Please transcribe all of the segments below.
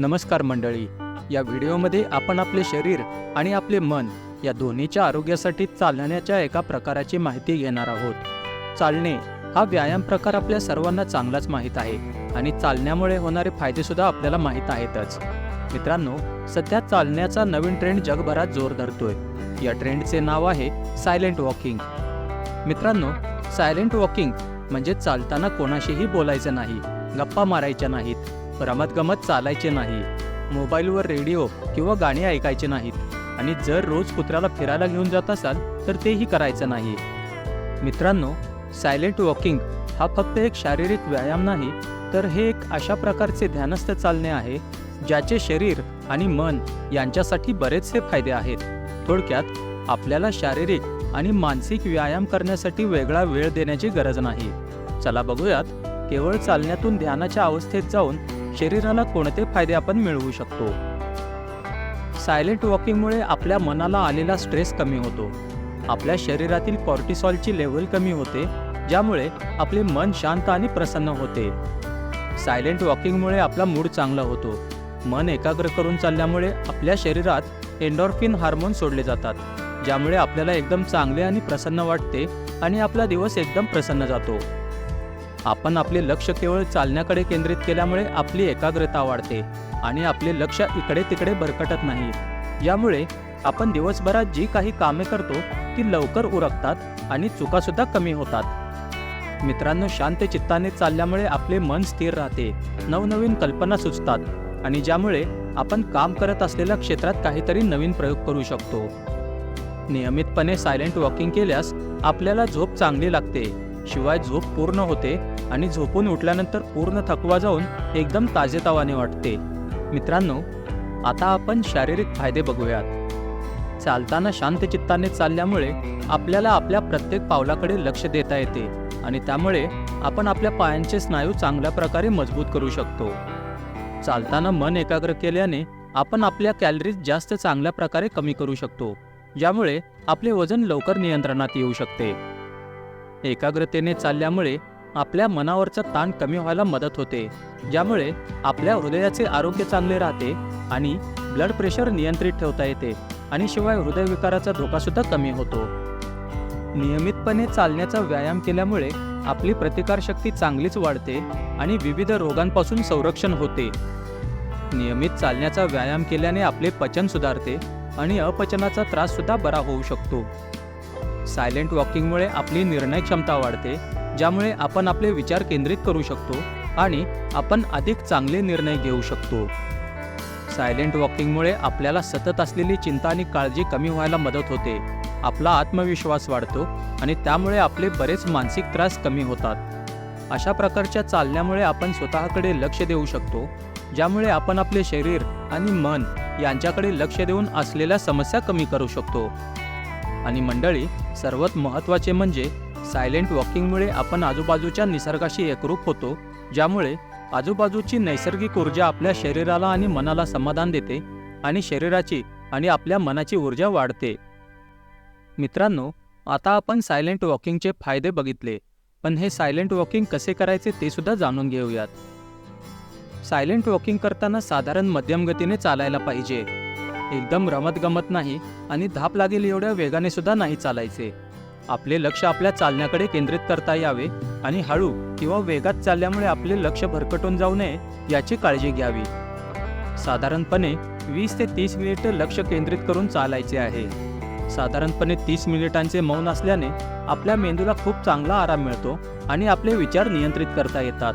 नमस्कार मंडळी. या व्हिडिओमध्ये आपण आपले शरीर आणि आपले मन या दोन्हीच्या आरोग्यासाठी चालण्याच्या एका प्रकाराची माहिती घेणार आहोत. चालणे हा व्यायाम प्रकार आपल्या सर्वांना चांगलाच माहीत आहे आणि चालण्यामुळे होणारे फायदेसुद्धा आपल्याला माहीत आहेतच. मित्रांनो सध्या चालण्याचा नवीन ट्रेंड जगभरात जोर धरतोय. या ट्रेंडचे नाव आहे सायलेंट वॉकिंग. मित्रांनो सायलेंट वॉकिंग म्हणजे चालताना कोणाशीही बोलायचं नाही गप्पा मारायच्या नाहीत. रमतगमत चालायचे नाही. मोबाईलवर रेडिओ किंवा गाणी ऐकायचे नाहीत. आणि जर रोज कुत्र्याला फिरायला घेऊन जात असाल तर तेही करायचं नाही. मित्रांनो सायलेंट वॉकिंग हा फक्त एक शारीरिक व्यायाम नाही तर हे एक अशा प्रकारचे ध्यानस्थ चालणे आहे ज्याचे शरीर आणि मन यांच्यासाठी बरेचसे फायदे आहेत. थोडक्यात आपल्याला शारीरिक आणि मानसिक व्यायाम करण्यासाठी वेगळा वेळ देण्याची गरज नाही. चला बघूयात केवळ चालण्यातून ध्यानाच्या अवस्थेत जाऊन शरीराला कोणते फायदे आपण मिळवू शकतो? सायलेंट वॉकिंगमुळे आपल्या मनाला आलेला स्ट्रेस कमी होतो. आपल्या शरीरातील कॉर्टिसॉलची लेवल कमी होते ज्यामुळे आपले मन शांत आणि प्रसन्न होते. सायलेंट वॉकिंगमुळे आपला मूड चांगला होतो. मन एकाग्र करून चालल्यामुळे आपल्या शरीरात एन्डॉर्फिन हार्मोन सोडले जातात ज्यामुळे आपल्याला एकदम चांगले आणि प्रसन्न वाटते आणि आपला दिवस एकदम प्रसन्न जातो. आपण आपले लक्ष केवळ चालण्याकडे केंद्रित केल्यामुळे आपली एकाग्रता वाढते आणि आपले लक्ष इकडे तिकडे भरकटत नाही. यामुळे आपण दिवसभरात जी काही कामे करतो ती लवकर उरकतात आणि चुकासुद्धा कमी होतात. मित्रांनो शांत चित्ताने चालल्यामुळे आपले मन स्थिर राहते नवनवीन कल्पना सुचतात आणि ज्यामुळे आपण काम करत असलेल्या क्षेत्रात काहीतरी नवीन प्रयोग करू शकतो. नियमितपणे सायलेंट वॉकिंग केल्यास आपल्याला झोप चांगली लागते. शिवाय झोप पूर्ण होते आणि झोपून उठल्यानंतर पूर्ण थकवा जाऊन एकदम ताजेतवाने वाटते. मित्रांनो आता आपण शारीरिक फायदे बघूयात. चालताना शांत चित्ताने चालल्यामुळे आपल्याला आपल्या प्रत्येक पावलाकडे लक्ष देता येते आणि त्यामुळे आपण आपल्या पायांचे स्नायू चांगल्या प्रकारे मजबूत करू शकतो. चालताना मन एकाग्र केल्याने आपण आपल्या कॅलरीज जास्त चांगल्या प्रकारे कमी करू शकतो ज्यामुळे आपले वजन लवकर नियंत्रणात येऊ शकते. एकाग्रतेने चालल्यामुळे आपल्या मनावरचा ताण कमी व्हायला मदत होते. ज्यामुळे आपल्या हृदयाचे आरोग्य चांगले राहते आणि ब्लड प्रेशर नियंत्रित ठेवता येते आणि शिवाय हृदयविकाराचा धोकासुद्धा कमी होतो. नियमितपणे चालण्याचा व्यायाम केल्यामुळे आपली प्रतिकारशक्ती चांगलीच वाढते आणि विविध रोगांपासून संरक्षण होते. नियमित चालण्याचा व्यायाम केल्याने आपले पचन सुधारते आणि अपचनाचा त्रास सुद्धा बरा होऊ शकतो. सायलेंट वॉकिंगमुळे आपली निर्णय क्षमता वाढते ज्यामुळे आपण आपले विचार केंद्रित करू शकतो आणि आपण अधिक चांगले निर्णय घेऊ शकतो. सायलेंट वॉकिंगमुळे आपल्याला सतत असलेली चिंता आणि काळजी कमी व्हायला मदत होते आपला आत्मविश्वास वाढतो आणि त्यामुळे आपले बरेच मानसिक त्रास कमी होतात. अशा प्रकारच्या चालण्यामुळे आपण स्वतःकडे लक्ष देऊ शकतो ज्यामुळे आपण आपले शरीर आणि मन यांच्याकडे लक्ष देऊन असलेल्या समस्या कमी करू शकतो. आणि मंडळी सर्वात महत्त्वाचे म्हणजे सायलेंट वॉकिंगमुळे आपण आजूबाजूच्या निसर्गाशी एकरूप होतो ज्यामुळे आजूबाजूची नैसर्गिक ऊर्जा आपल्या शरीराला आणि मनाला समाधान देते आणि शरीराची आणि आपल्या मनाची ऊर्जा वाढते. मित्रांनो आता आपण सायलेंट वॉकिंगचे फायदे बघितले पण हे सायलेंट वॉकिंग कसे करायचे ते सुद्धा जाणून घेऊयात. सायलेंट वॉकिंग करताना साधारण मध्यम गतीने चालायला पाहिजे. एकदम रमतगमत नाही आणि धाप लागेल एवढ्या वेगाने सुद्धा नाही चालायचे. आपले लक्ष आपल्या चालण्याकडे केंद्रित करता यावे आणि हळू किंवा वेगात चालल्यामुळे आपले लक्ष भरकटून जाऊ नये याची काळजी घ्यावी. साधारणपणे वीस ते तीस मिनिटं लक्ष केंद्रित करून चालायचे आहे. साधारणपणे तीस मिनिटांचे मौन असल्याने आपल्या मेंदूला खूप चांगला आराम मिळतो आणि आपले विचार नियंत्रित करता येतात.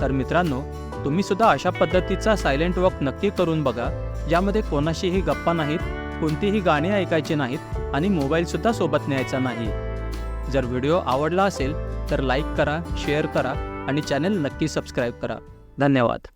तर मित्रांनो तुम्ही सुद्धा अशा पद्धतीचा सायलेंट वॉक नक्की करून बघा. ज्यामध्ये कोणाशीही गप्पा नाहीत कोणतीही गाणी ऐकायची नाहीत आणि मोबाईलसुद्धा सोबत न्यायचा नाही. जर व्हिडिओ आवडला असेल तर लाईक करा शेअर करा आणि चॅनेल नक्की सबस्क्राईब करा. धन्यवाद.